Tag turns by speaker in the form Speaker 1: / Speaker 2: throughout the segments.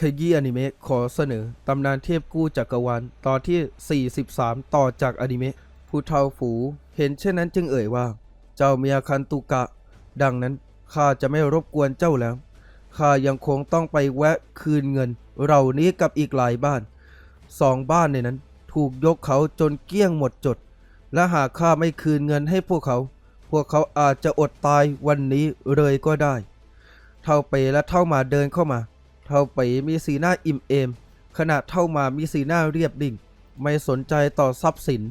Speaker 1: ขยี้อนิเมะขอเสนอ ตำนานเทพกู้จักรวาลตอนที่ 43 ต่อจากอนิเมะผู้เฒ่าฝูเห็นเช่นนั้นจึงเอ่ยว่า เจ้าเมียคันตุกะ ดังนั้นข้าจะไม่รบกวนเจ้าแล้วข้ายังคงต้องไปแวะคืนเงินเหล่านี้กับอีกหลายบ้านสองบ้านในนั้น ถูกยกเขาจนเกลี้ยงหมดจด และหากข้าไม่คืนเงินให้พวกเขา พวกเขาอาจจะอดตายวันนี้เลยก็ได้ เท่าเปและเท่ามาเดินเข้ามา เท่าเปมีสีหน้าอิ่มเอม ขณะเท่ามามีสีหน้าเรียบดิ่ง ไม่สนใจต่อทรัพย์สิน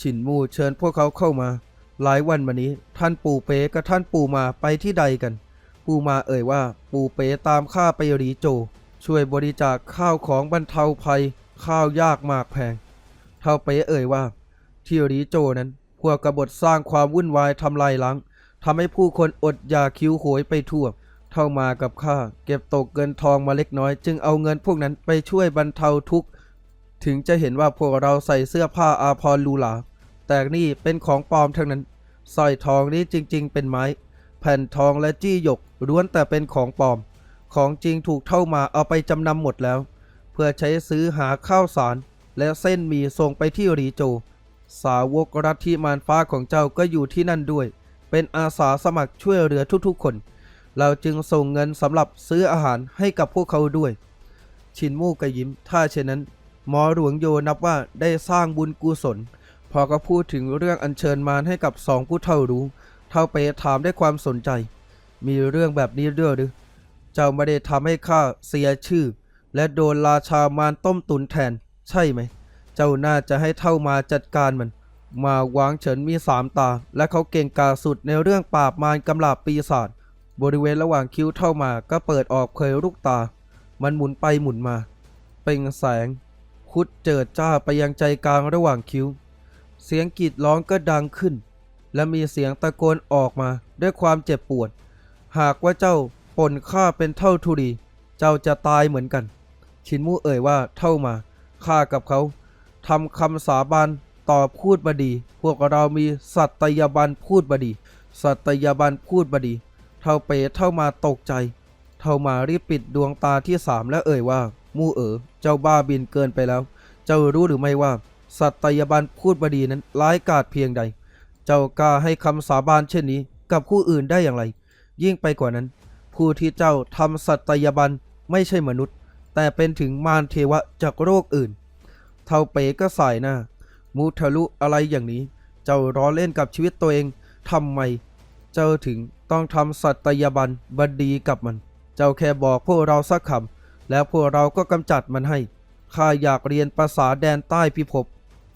Speaker 1: ฉินมูเชิญพวกเขาเข้ามา หลายวันมานี้ท่านปู่เป๋กับท่านปู่มาไปที่ใดกัน ปู่มาเอ่ยว่าปู่เป๋ตามข้าไปรีโจ ช่วยบริจาคข้าวของบรรเทาภัย ข้าวยากมากแพง เท่าเป๋เอ่ยว่า ที่รีโจนั้น พวกกบฏสร้างความวุ่นวายทำลายล้างทำให้ผู้คนอดอยากคิ้วโหยไปทั่ว เท่ามากับข้าเก็บตกเงินทองมาเล็กน้อย จึงเอาเงินพวกนั้นไปช่วยบรรเทาทุกข์ ถึงจะเห็นว่าพวกเราใส่เสื้อผ้าอาภรณ์หรูหราแต่นี่เป็นของปลอมทั้งนั้นสร้อยทองนี้จริง ๆ เป็นไม้ แผ่นทองและจี้หยกล้วนแต่เป็นของปลอม ของจริงถูกเท่ามาเอาไปจำนำหมดแล้ว เพื่อใช้ซื้อหาข้าวสาร และเส้นมีส่งไปที่หรีโจ สาวกรัฐที่มารฟ้าของเจ้าก็อยู่ที่นั่นด้วย เป็นอาสาสมัครช่วยเหลือทุกๆคน เราจึงส่งเงินสำหรับซื้ออาหารให้กับพวกเขาด้วย ชินมูกกระยิ้ม ถ้าเช่นนั้น หมอหลวงโยนับว่าได้สร้างบุญกุศล พอก็พูดถึงเรื่องอัญเชิญมารให้กับสองผู้เท่ารู้ เท่าเปถามด้วยความสนใจ มีเรื่องแบบนี้ด้วยหรือ เจ้าไม่ได้ทำให้ข้าเสียชื่อ และโดนราชามารต้มตุนแทน ใช่ไหม เจ้าน่าจะให้เท่ามาจัดการมันมาวางเฉินมีสามตา และเขาเก่งกาสุดในเรื่องปราบมารกำลาบปีศาจ บริเวณระหว่างคิ้วเท่ามาก็เปิดออกเคยลูกตา มันหมุนไปหมุนมา เปล่งแสง คุดเจิดจ้าไปยังใจกลางระหว่างคิ้ว เสียงกรีดร้องก็ดังขึ้น และมีเสียงตะโกนออกมาด้วยความเจ็บปวด หากว่าเจ้าปนข้าเป็นเท่าทุรี เจ้าจะตายเหมือนกัน ชินมูเอ่ยว่าเท่ามาข้ากับเขาทำคำสาบานต่อพูดบดี พวกเรามีสัตยาบันพูดบดี สัตยาบันพูดบดี เท่าเปเท่ามาตกใจ เท่ามารีบปิดดวงตาที่สามและเอ่ยว่า มู่เอ๋อเจ้าบ้าบินเกินไปแล้ว เจ้ารู้หรือไม่ว่า สัตยาบันพูดบดีนั้นร้ายกาจเพียงใด เจ้ากล้าให้คำสาบานเช่นนี้ กับผู้อื่นได้อย่างไร ยิ่งไปกว่านั้น ผู้ที่เจ้าทำสัตยาบันไม่ใช่มนุษย์ แต่เป็นถึงมารเทวะจากโรคอื่น เท่าเป๋ก็สายหน้า มูทะลุอะไรอย่างนี้ เจ้าร้อเล่นกับชีวิตตัวเองทำไม เจ้าถึง ต้องทำสัตยาบันบดีกับมัน เจ้าแค่บอกพวกเราสักคำแล้วพวกเราก็กำจัดมันให้ข้าอยากเรียนภาษาแดนใต้พิภพ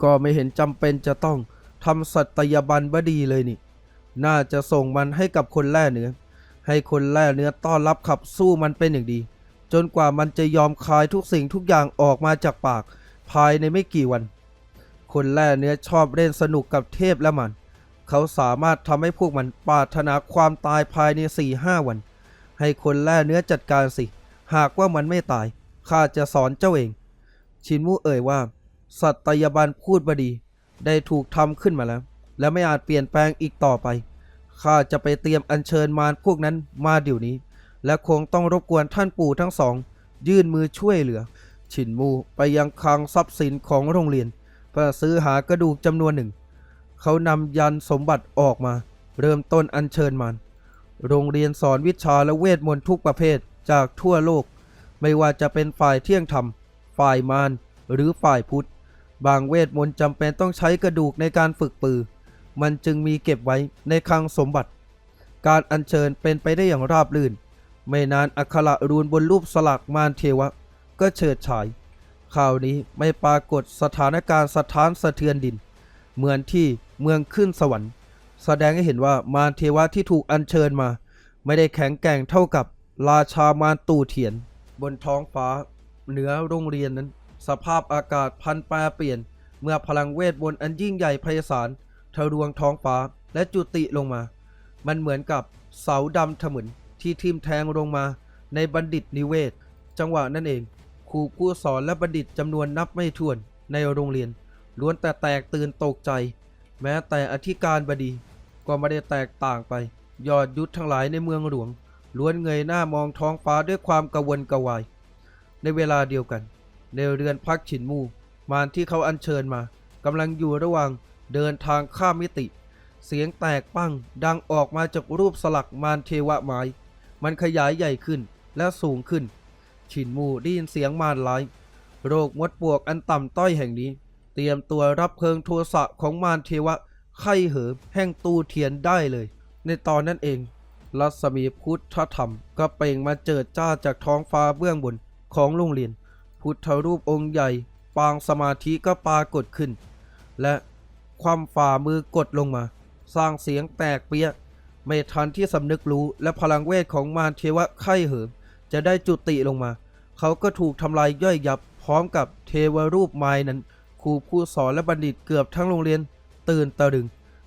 Speaker 1: ก็ไม่เห็นจำเป็นจะต้องทำสัตยาบันบดีเลยนี่ น่าจะส่งมันให้กับคนแล่เนื้อ ให้คนแล่เนื้อต้อนรับขับสู้มันเป็นอย่างดี จนกว่ามันจะยอมคายทุกสิ่งทุกอย่างออกมาจากปาก ภายในไม่กี่วัน คนแล่เนื้อชอบเล่นสนุกกับเทพและมัน เขาสามารถทำให้พวกมันปรารถนาความตายภายใน4ี่ห้าวัน ให้คนแล่เนื้อจัดการสิ หากว่ามันไม่ตาย ข้าจะสอนเจ้าเอง ชินมูเอ่ยว่า สัตยาบันพูดบดี ได้ถูกทำขึ้นมาแล้ว และไม่อาจเปลี่ยนแปลงอีกต่อไป ข้าจะไปเตรียมอัญเชิญมารพวกนั้นมาเดี๋ยวนี้ และคงต้องรบกวนท่านปู่ทั้งสอง ยื่นมือช่วยเหลือฉินมูไปยังคลังทรัพย์สินของโรงเรียนเพื่อซื้อหากระดูกจำนวนหนึ่ง เขานำยันสมบัติออกมา เริ่มต้นอัญเชิญมารโรงเรียนสอนวิชาและเวทมนต์ทุกประเภทจากทั่วโลก ไม่ว่าจะเป็นฝ่ายเที่ยงธรรม ฝ่ายมารหรือฝ่ายพุทธ บางเวทมนต์จำเป็นต้องใช้กระดูกในการฝึกปือ มันจึงมีเก็บไว้ในคลังสมบัติ การอัญเชิญเป็นไปได้อย่างราบรื่น ไม่นานอักขระรูนบนรูปสลักมารเทวะ ก็เฉิดฉายข่าวนี้ไม่ปรากฏสถานการณ์สถานสะเทือนดิน เหมือนที่ เมืองขึ้นสวรรค์ แสดงให้เห็นว่ามารเทวะที่ถูกอัญเชิญมา ไม่ได้แข็งแกร่งเท่ากับราชามารตู่เถียน บนท้องฟ้าเหนือโรงเรียนนั้น สภาพอากาศพันแปรเปลี่ยน เมื่อพลังเวทมนอันยิ่งใหญ่ไพศาลทะลวงท้องฟ้าและจุติลงมา มันเหมือนกับเสาดำถมึนที่ทิ่มแทงลงมาในบัณฑิตนิเวศ จังหวะนั่นเองครูผู้สอนและบัณฑิตจำนวนนับไม่ถ้วนในโรงเรียน ล้วนแต่แตกตื่นตกใจ แม้แต่อธิการบดีก็ไม่ได้แตกต่างไป ยอดยุทธทั้งหลายในเมืองหลวงล้วนเงยหน้ามองท้องฟ้าด้วยความกระวนกวาย ในเวลาเดียวกัน ในเรือนพักฉินมู มารที่เขาอัญเชิญมากำลังอยู่ระหว่างเดินทางข้ามมิติ เสียงแตกปั้งดังออกมาจากรูปสลักมารเทวะไม้มันขยายใหญ่ขึ้นและสูงขึ้น ฉินมูได้ยินเสียงมารร้าย โรคมดปวกอันต่ำต้อยแห่งนี้ เตรียมตัวรับเพลิงโทสะของมารเทวะไข้เหิมแห่งตูเทียนได้เลย ในตอนนั้นเอง รัศมีพุทธธรรมก็เปล่งมาเจิดจ้าจากท้องฟ้าเบื้องบนของโรงเรียน พุทธรูปองค์ใหญ่ ปางสมาธิก็ปรากฏขึ้น และความฝ่ามือกดลงมา สร้างเสียงแตกเปียะไม่ทันที่สำนึกรู้และพลังเวทของมารเทวะไข้เหิมจะได้จุติลงมา เขาก็ถูกทำลายย่อยยับพร้อมกับเทวรูปไม้นั้น รูผู้สอนและบัณฑิตเกือบทั้งโรงเรียนตื่นตะลึง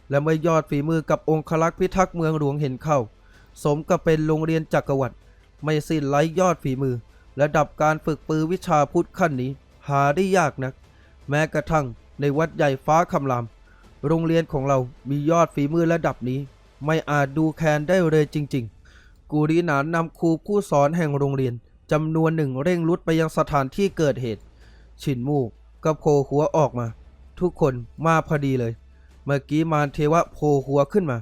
Speaker 1: และเมื่อยอดฝีมือกับองคลักษ์พิทักษ์เมืองหลวงเห็นเข้า สมกับเป็นโรงเรียนจักรวรรดิไม่สิ้นไร้ยอดฝีมือและดับการฝึกปือวิชาพุทธขั้นนี้ หาได้ยากนัก แม้กระทั่งในวัดใหญ่ฟ้าคำราม โรงเรียนของเรามียอดฝีมือระดับนี้ ไม่อาจดูแคลนได้เลยจริง ๆ กูรีหนานนำครูผู้สอนแห่งโรงเรียนจำนวนหนึ่งเร่งรุดไปยังสถานที่เกิดเหตุฉินมู่ ก็โผล่หัวออกมา ทุกคนมาพอดีเลย เมื่อกี้มารเทวะโผล่หัวขึ้นมา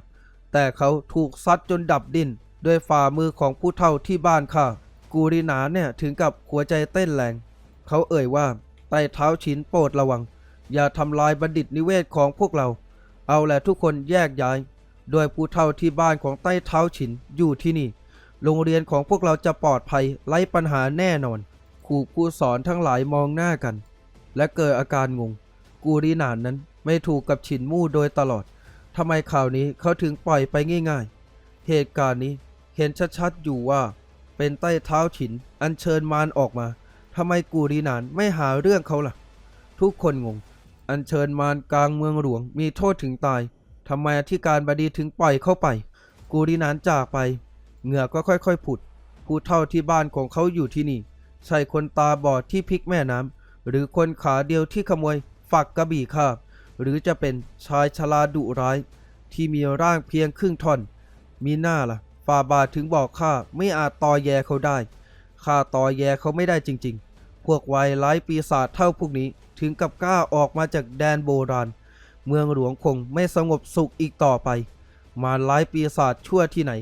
Speaker 1: แต่เขาถูกซัดจนดับดินด้วยฝ่ามือของผู้เฒ่าที่บ้านข้ากูรีนาเนี่ยถึงกับหัวใจเต้นแรง เขาเอ่ยว่าใต้เท้าฉินโปรดระวัง อย่าทำลายบัณฑิตนิเวศของพวกเรา เอาแหละทุกคนแยกย้าย โดยผู้เฒ่าที่บ้านของใต้เท้าฉินอยู่ที่นี่ โรงเรียนของพวกเราจะปลอดภัยไร้ปัญหาแน่นอนครูผู้สอนทั้งหลายมองหน้ากัน และเกิดอาการงง กูรีนานนั้นไม่ถูกกับฉินมู่โดยตลอดทำไมข่าวนี้เขาถึงปล่อยไปง่าย ๆ เหตุการณ์นี้เห็นชัดๆอยู่ว่า เป็นใต้เท้าฉินอัญเชิญมารออกมาทำไมกูรีนานไม่หาเรื่องเขาล่ะ ทุกคนงง อัญเชิญมารกลางเมืองหลวงมีโทษถึงตายทำไมอธิการบดีถึงปล่อยเข้าไป กูรีนานจากไป เหงื่อก็ค่อยๆผุด ผู้เฒ่าที่บ้านของเขาอยู่ที่นี่ ใช่คนตาบอดที่พลิกแม่น้ำ หรือคนขาเดียวที่ขโมยฝักกระบี่ข้าหรือจะเป็นชายชราดุร้าย ที่มีร่างเพียงครึ่งท่อน มีหน้าล่ะฟาบาทถึงบอกข้าไม่อาจตอแยเขาได้ข้าตอแยเขาไม่ได้จริง ๆ พวกวัยร้ายปีศาจเท่าพวกนี้ถึงกับกล้าออกมาจากแดนโบราณ เมืองหลวงคงไม่สงบสุขอีกต่อไป มาร้ายปีศาจชั่วที่ไหน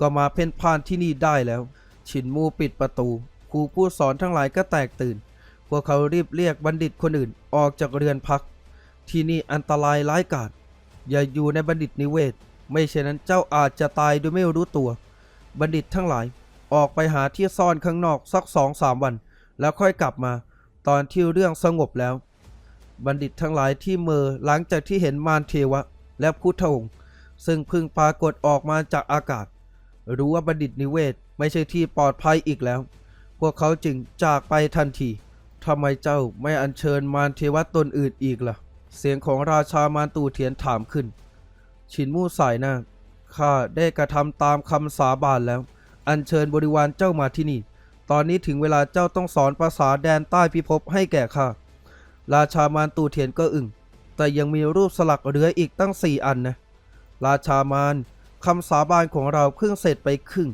Speaker 1: ก็มาเพ่นพ่านที่นี่ได้แล้วฉินมูปิดประตูครูผู้สอนทั้งหลายก็แตกตื่น วกเขารีบเรียกบัณฑิตคนอื่นออกจากเรือนพัก ที่นี่อันตรายร้ายกาจอย่าอยู่ในบัณฑิตนิเวศ ไม่เช่นนั้นเจ้าอาจจะตายโดยไม่รู้ตัว บัณฑิตทั้งหลายออกไปหาที่ซ่อนข้างนอกสักสองสามวัน แล้วค่อยกลับมา ตอนที่เรื่องสงบแล้ว บัณฑิตทั้งหลายที่เมอหลังจากที่เห็นมารเทวะ และพุทธองค์ซึ่งพึ่งปรากฏออกมาจากอากาศ รู้ว่าบัณฑิตนิเวศไม่ใช่ที่ปลอดภัยอีกแล้ว พวกเขาจึงจากไปทันที ทำไมเจ้าไม่อัญเชิญมารเทวะตนอื่นอีกล่ะ เสียงของราชามารตูเทียนถามขึ้นฉินมู่สายหน้าข้าได้กระทำตามคำสาบานแล้ว อัญเชิญบริวารเจ้ามาที่นี่ ตอนนี้ถึงเวลาเจ้าต้องสอนภาษาแดนใต้พิภพให้แก่ข้า ราชามารตูเทียนก็อึ้งแต่ยังมีรูปสลักเหลืออีกตั้งสี่อันนะ ราชามารคำสาบานของเราเพิ่งเสร็จไปครึ่ง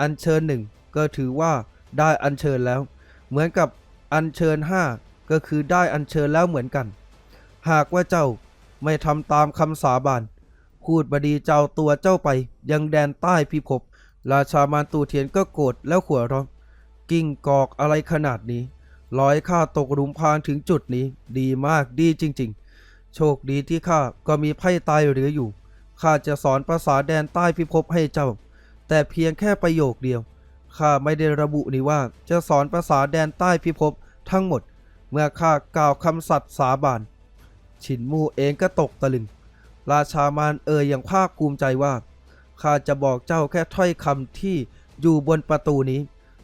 Speaker 1: อัญเชิญหนึ่งก็ถือว่าได้อัญเชิญแล้ว เหมือนกับ อัญเชิญห้าก็คือได้อัญเชิญแล้วเหมือนกัน หากว่าเจ้าไม่ทำตามคำสาบาน พูดบดีเจ้าตัวเจ้าไปยังแดนใต้พิภพราชามารตูเทียนก็โกรธแล้วหัวเร้องกิ้งกอกอะไรขนาดนี้ร้อยข้าตกหลุมพรางถึงจุดนี้ ดีมากดีจริง ๆ โชคดีที่ข้าก็มีไพ่ตายเหลืออยู่ข้าจะสอนภาษาแดนใต้พิภพให้เจ้า แต่เพียงแค่ประโยคเดียว ข้าไม่ได้ระบุนี่ว่าจะสอนภาษาแดนใต้พิภพทั้งหมด เมื่อข้ากล่าวคำสัตย์สาบาน ฉินมู่เองก็ตกตะลึง ราชามารเอ่ยอย่างภาคภูมิใจว่า ข้าจะบอกเจ้าแค่ถ้อยคำที่อยู่บนประตูนี้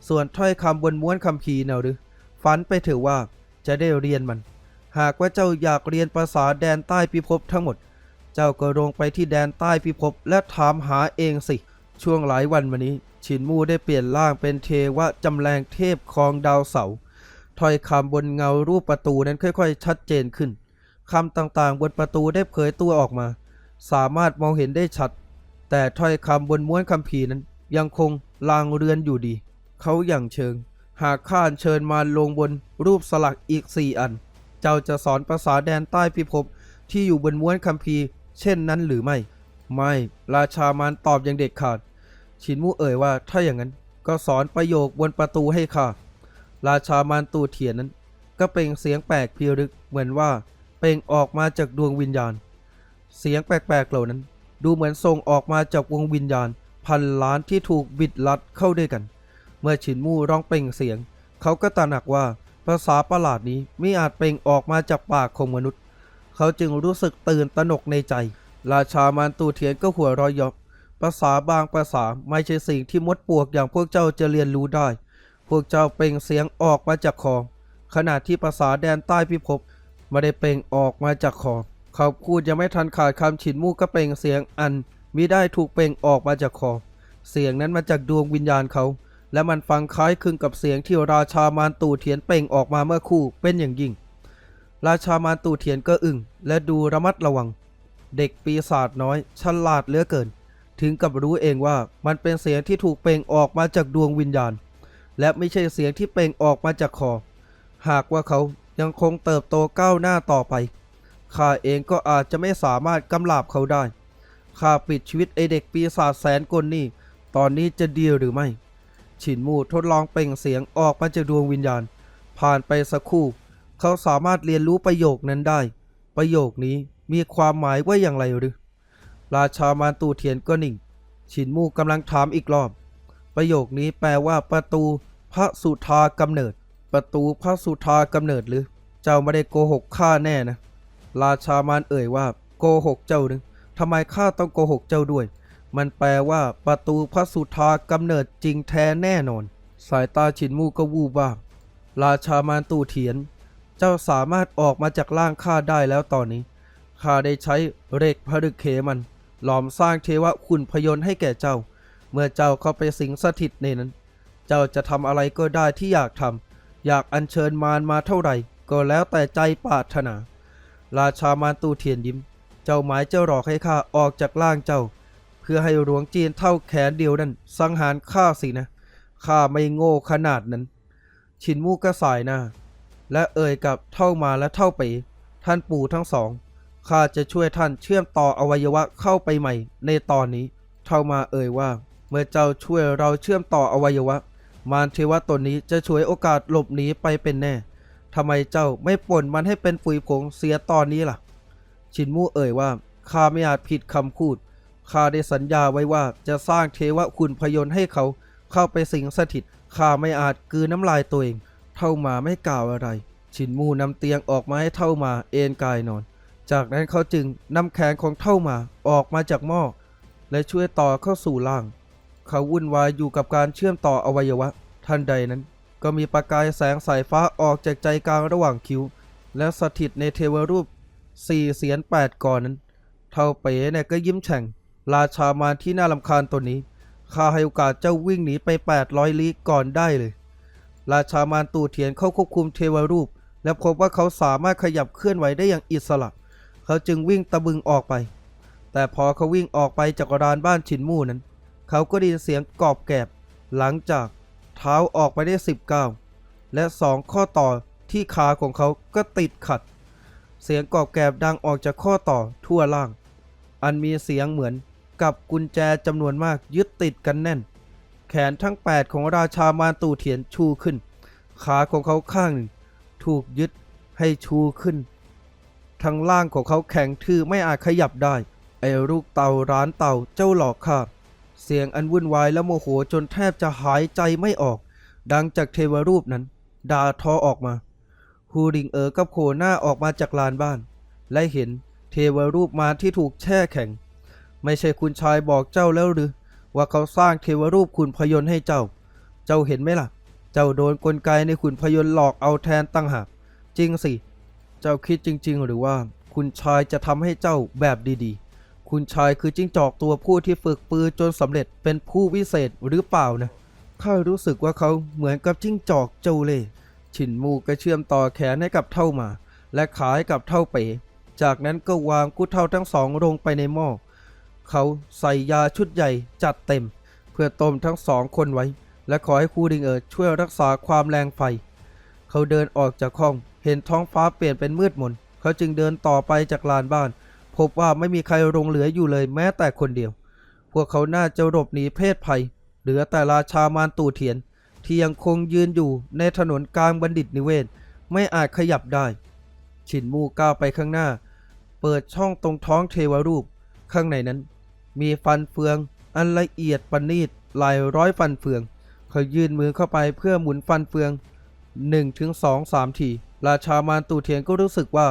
Speaker 1: ส่วนถ้อยคำบนม้วนคำพีเนาหรือ ฝันไปเถอะว่าจะได้เรียนมัน หากว่าเจ้าอยากเรียนภาษาแดนใต้พิภพทั้งหมด เจ้าก็ลงไปที่แดนใต้พิภพและถามหาเองสิ ช่วงหลายวันมานี้ฉินมูได้เปลี่ยนร่างเป็นเทวะจำแรงเทพครองดาวเสาถ้อยคำบนเงารูปประตูนั้นค่อยๆ ชัดเจนขึ้นคำต่างๆ บนประตูได้เผยตัวออกมา สามารถมองเห็นได้ชัด แต่ถ้อยคำบนม้วนคัมภีนั้น ยังคงลางเรือนอยู่ดี เขาอย่างเชิง หากข้าเชิญมาลงบนรูปสลักอีกสี่อัน เจ้าจะสอนภาษาแดนใต้พิภพที่อยู่บนม้วนคัมภีเช่นนั้นหรือไม่ ไม่ ราชามารตอบอย่างเด็ดขาด ชินมูเอ่ยว่าถ้าอย่างนั้นก็สอนประโยคบนประตูให้ข้าราชามารตูเถียนนั้น ก็เปล่งเสียงแปลกพิรึกเหมือนว่าเปล่งออกมาจากดวงวิญญาณ เสียงแปลกๆเหล่านั้น ดูเหมือนส่งออกมาจากวงวิญญาณ พันล้านที่ถูกบิดลัดเข้าด้วยกัน เมื่อฉินมู่ร้องเปล่งเสียง เขาก็ตระหนักว่าภาษาประหลาดนี้ไม่อาจเปล่งออกมาจากปากของมนุษย์ เขาจึงรู้สึกตื่นตระหนกในใจ ราชามารตูเถียนก็หัวเรอยยอกภาษาบางภาษาไม่ใช่สิ่งที่มดปวกอย่างพวกเจ้าจะเรียนรู้ได้ พวกเจ้าเปล่งเสียงออกมาจากคอขณะที่ภาษาแดนใต้พิภพไม่ได้เปล่งออกมาจากคอเขาพูดยังไม่ทันขาดคำฉินมู่ก็เปล่งเสียงอันมิได้ถูกเปล่งออกมาจากคอเสียงนั้นมาจากดวงวิญญาณเขา และมันฟังคล้ายคลึงกับเสียงที่ราชามารตู่เทียนเปล่งออกมาเมื่อครู่เป็นอย่างยิ่ง ราชามารตู่เทียนก็อึ้งและดูระมัดระวัง เด็กปีศาจน้อยฉลาดเหลือเกิน ถึงกับรู้เองว่ามันเป็นเสียงที่ถูกเปล่งออกมาจากดวงวิญญาณ และไม่ใช่เสียงที่เปล่งออกมาจากคอ หากว่าเขายังคงเติบโตก้าวหน้าต่อไป ข้าเองก็อาจจะไม่สามารถกำลาบเขาได้ ข้าปิดชีวิตไอเด็กปีศาจแสนกลนี่ ตอนนี้จะดีหรือไม่ ฉินมูทดลองเปล่งเสียงออกมาจากดวงวิญญาณ ผ่านไปสักครู่ เขาสามารถเรียนรู้ประโยคนั้นได้ ประโยคนี้ มีความหมายว่าอย่างไรหรือ ราชามารตูเทียนก็นิ่งฉินมูกำลังถามอีกรอบ ประโยคนี้แปลว่าประตูพระสุธากำเนิด ประตูพระสุธากำเนิดหรือ เจ้าไม่ได้โกหกข้าแน่นะ ราชามารเอ่ยว่าโกหกเจ้าหรือทำไมข้าต้องโกหกเจ้าด้วย มันแปลว่าประตูพระสุธากำเนิดจริงแท้แน่นอน สายตาฉินมูก็วูบวาราชามารตูเถียน เจ้าสามารถออกมาจากร่างข้าได้แล้วตอนนี้ ข้าได้ใช้เหล็กผลึกเขมัน หลอมสร้างเทวะขุนพยนต์ให้แก่เจ้า เมื่อเจ้าเข้าไปสิงสถิตในนั้น เจ้าจะทำอะไรก็ได้ที่อยากทำอยากอัญเชิญมารมาเท่าไหร่ ก็แล้วแต่ใจปรารถนา ราชามารตูเทียนยิ้ม เจ้าหมายเจ้าหลอกให้ข้าออกจากร่างเจ้า เพื่อให้หลวงจีนเท่าแขนเดียวนั้นสังหารข้าสินะข้าไม่โง่ขนาดนั้น ชินมูก็สายหน้าและเอ่ยกับเท่ามาและเท่าไป ท่านปู่ทั้งสอง ข้าจะช่วยท่านเชื่อมต่ออวัยวะเข้าไปใหม่ ในตอนนี้ เท่ามาเอ่ยว่า เมื่อเจ้าช่วยเราเชื่อมต่ออวัยวะ มารเทวะตนนี้จะช่วยโอกาสหลบหนีไปเป็นแน่ทำไมเจ้าไม่ป่นมันให้เป็นฝุ่ยผงเสียตอนนี้ล่ะ ชินมู่เอ่ยว่าข้าไม่อาจผิดคำพูดข้าได้สัญญาไว้ว่าจะสร้างเทวะคุณพยนต์ให้เขาเข้าไปสิงสถิตข้าไม่อาจกืนน้ำลายตัวเอง เท่ามาไม่กล่าวอะไร ชินมูนำเตียงออกมาให้เท่ามาเอนกายนอน จากนั้นเขาจึงนำแขนของเท่ามาออกมาจากหม้อและช่วยต่อเข้าสู่ร่าง เขาวุ่นวายอยู่กับการเชื่อมต่ออวัยวะ ทันใดนั้น ก็มีประกายแสงสายฟ้าออกจากใจกลางระหว่างคิ้ว และสถิตในเทวรูปสี่เสียนแปดก่อนนั้น เท่าเป๋เนี่ยก็ยิ้มแฉ่ง ราชามารที่น่าลำคาญตัวนี้ข้าให้โอกาสเจ้าวิ่งหนีไป 800 ลี้ก่อนได้เลย ราชามารตู่เทียนเข้าควบคุมเทวรูป และพบว่าเขาสามารถขยับเคลื่อนไหวได้อย่างอิสระ เขาจึงวิ่งตะบึงออกไป แต่พอเขาวิ่งออกไปจากลานบ้านฉินมู่นั้น เขาก็ได้ยินเสียงกรอบแกรบหลังจากเท้าออกไปได้สิบก้าวและสองข้อต่อที่ขาของเขาก็ติดขัด เสียงกรอบแกรบดังออกจากข้อต่อทั่วล่าง อันมีเสียงเหมือนกับกุญแจจำนวนมากยึดติดกันแน่น แขนทั้ง 8 ของราชามารตูเถียนชูขึ้น ขาของเขาข้างหนึ่ง ถูกยึดให้ชูขึ้น ทั้งล่างของเขาแข็งทื่อไม่อาจขยับได้ ไอ้ลูกเต่าร้านเต่าเจ้าหลอกข้าเสียงอันวุ่นวายและโมโหจนแทบจะหายใจไม่ออก ดังจากเทวรูปนั้นด่าทอออกมาฮูริงเอ๋อกับโคหน้าออกมาจากลานบ้าน และเห็นเทวรูปมาที่ถูกแช่แข็ง ไม่ใช่คุณชายบอกเจ้าแล้วหรือ ว่าเขาสร้างเทวรูปขุนพยนต์ให้เจ้า เจ้าเห็นไหมล่ะ เจ้าโดนกลไกในขุนพยนต์หลอกเอาแทนตั้งหากจริงสิเจ้าคิดจริง ๆ หรือว่า คุณชายจะทำให้เจ้าแบบดีๆ คุณชายคือจิ้งจอกตัวผู้ที่ฝึกปืนจนสำเร็จเป็นผู้วิเศษหรือเปล่านะข้ารู้สึกว่าเขาเหมือนกับจิ้งจอกเจ้าเล่ฉินมูก็เชื่อมต่อแขนให้กับเท่ามา และขาให้กับเท่าเป๋ จากนั้นก็วางกุเท่าทั้งสองลงไปในหม้อเขาใส่ยาชุดใหญ่จัดเต็ม เพื่อต้มทั้งสองคนไว้ และขอให้ครูดิงเอ๋อช่วยรักษาความแรงไฟ เขาเดินออกจากห้อง เห็นท้องฟ้าเปลี่ยนเป็นมืดมน เขาจึงเดินต่อไปจากลานบ้าน พบว่าไม่มีใครลงเหลืออยู่เลยแม้แต่คนเดียว พวกเขาน่าจะหลบหนีเพศภัย เหลือแต่ราชามารตู่เถียน ที่ยังคงยืนอยู่ในถนนกลางบัณฑิตนิเวศ ไม่อาจขยับได้ฉินมูก้าวไปข้างหน้า เปิดช่องตรงท้องเทวรูป ข้างในนั้น มีฟันเฟือง อันละเอียดประณีตหลายร้อยฟันเฟือง เขายื่นมือเข้าไปเพื่อหมุนฟันเฟือง1ถึง2 3ที ราชามารตูเทียนก็รู้สึกว่า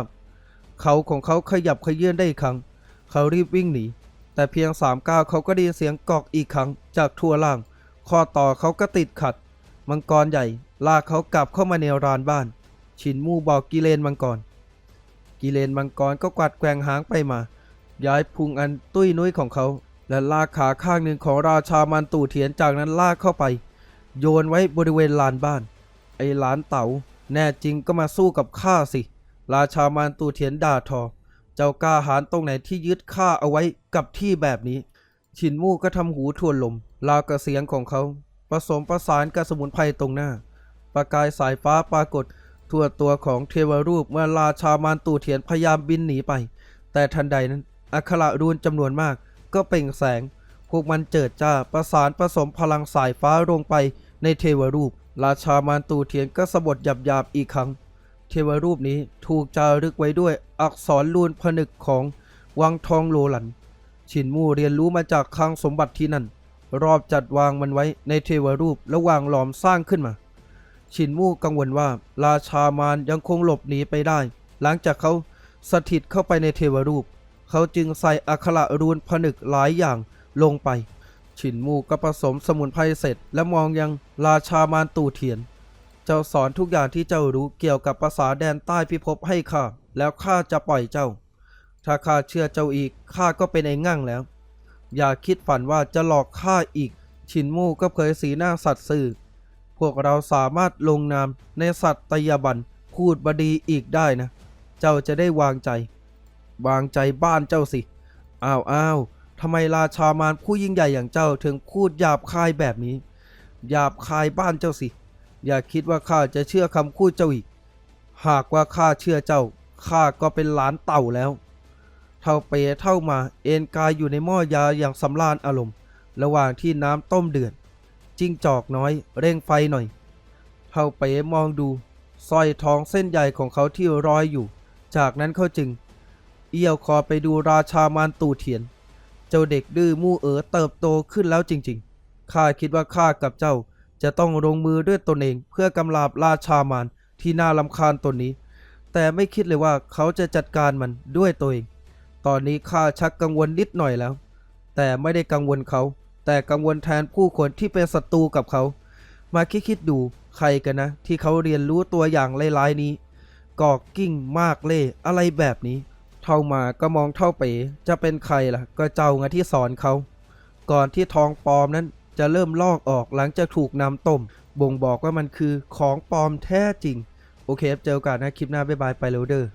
Speaker 1: เขาของเขาขยับขยื่นได้อีกครั้ง เขารีบวิ่งหนี แต่เพียงสามก้าวเขาก็ได้ยินเสียงกอกอีกครั้ง จากทั่วล่าง ข้อต่อเขาก็ติดขัด มังกรใหญ่ลากเขากลับเข้ามาในรานบ้านฉินมู่บอกกิเลนมังกร กิเลนมังกรก็กวัดแกว่งหางไปมา ย้ายพุงอันตุ้ยนุ้ยของเขา และลากขาข้างหนึ่งของราชามันตู่เถียนจากนั้นลากเข้าไป โยนไว้บริเวณลานบ้าน ไอ้หลานเต๋า แน่จริงก็มาสู้กับข้าสิ ราชามารตูเถียนด่าทอ เจ้ากล้าหาญตรงไหนที่ยึดข้าเอาไว้กับที่แบบนี้ ชินมู่ก็ทำหูทวนลมราวกับเสียงของเขา ผสมประสานกับสมุนไพรตรงหน้า ประกายสายฟ้าปรากฏ ทั่วตัวของเทวรูปเมื่อราชามารตูเถียนพยายามบินหนีไป แต่ทันใดนั้น อัคระรูนจำนวนมาก ก็เปล่งแสง พวกมันเจิดจ้าประสานผสมพลังสายฟ้าลงไปในเทวรูป ราชามารตูเถียนก็สะบดหยาบๆอีกครั้ง เทวรูปนี้ถูกจารึกไว้ด้วยอักษรลูนผนึกของวังทองโลหลันฉินมู่เรียนรู้มาจากคลังสมบัติที่นั่น รอบจัดวางมันไว้ในเทวรูประหว่างหลอมสร้างขึ้นมาฉินมู่กังวลว่าราชามารยังคงหลบหนีไปได้ หลังจากเขาสถิตเข้าไปในเทวรูป เขาจึงใส่อักขระรูนผนึกหลายอย่างลงไป ฉินมู่ก็ผสมสมุนไพรเสร็จ และมองยังราชามารตู่เทียน เจ้าสอนทุกอย่างที่เจ้ารู้เกี่ยวกับภาษาแดนใต้พิภพให้ข้าแล้วข้าจะปล่อยเจ้า ถ้าข้าเชื่อเจ้าอีกข้าก็เป็นไอ้งั่งแล้ว อย่าคิดฝันว่าจะหลอกข้าอีก ฉินมู่ก็เผยสีหน้าสัตย์ซื่อ พวกเราสามารถลงนามในสัตตยบันพูดบดีอีกได้นะ เจ้าจะได้วางใจ วางใจบ้านเจ้าสิอ้าวอ้าว ทำไมราชามารผู้ยิ่งใหญ่อย่างเจ้าถึงพูดหยาบคายแบบนี้ หยาบคายบ้านเจ้าสิ อย่าคิดว่าข้าจะเชื่อคำพูดเจ้าอีก หากว่าข้าเชื่อเจ้า ข้าก็เป็นหลานเต่าแล้ว เท่าเปเท่ามาเอนกายอยู่ในหม้อยาอย่างสำราญอารมณ์ ระหว่างที่น้ำต้มเดือดจิ้งจอกน้อยเร่งไฟหน่อย เท่าเปมองดูสร้อยทองเส้นใหญ่ของเขาที่รอยอยู่ จากนั้นเขาจึง เอี้ยวคอไปดูราชามารตูเถียน เจ้าเด็กดื้อมู่เอ๋อเติบโตขึ้นแล้วจริงๆ ข้าคิดว่าข้ากับเจ้าจะต้องลงมือด้วยตนเองเพื่อกำราบราชามารที่น่าลำคาญตนนี้ แต่ไม่คิดเลยว่าเขาจะจัดการมันด้วยตัวเอง ตอนนี้ข้าชักกังวลนิดหน่อยแล้ว แต่ไม่ได้กังวลเขา แต่กังวลแทนผู้คนที่เป็นศัตรูกับเขา มาคิดคิดๆดูใครกันนะ ที่เขาเรียนรู้ตัวอย่างไร้ๆนี้กอกกิ้งมากเล่อะไรแบบนี้ เท่ามาก็มองเท่าไปจะเป็นใครล่ะ ก็เจ้าไงที่สอนเขา ก่อนที่ทองปลอมนั้นจะเริ่มลอกออกหลังจากถูกนำต้ม บ่งบอกว่ามันคือของปลอมแท้จริง โอเคครับเจอกันนะคลิปหน้าบ๊ายบายไปเร็วเด้อ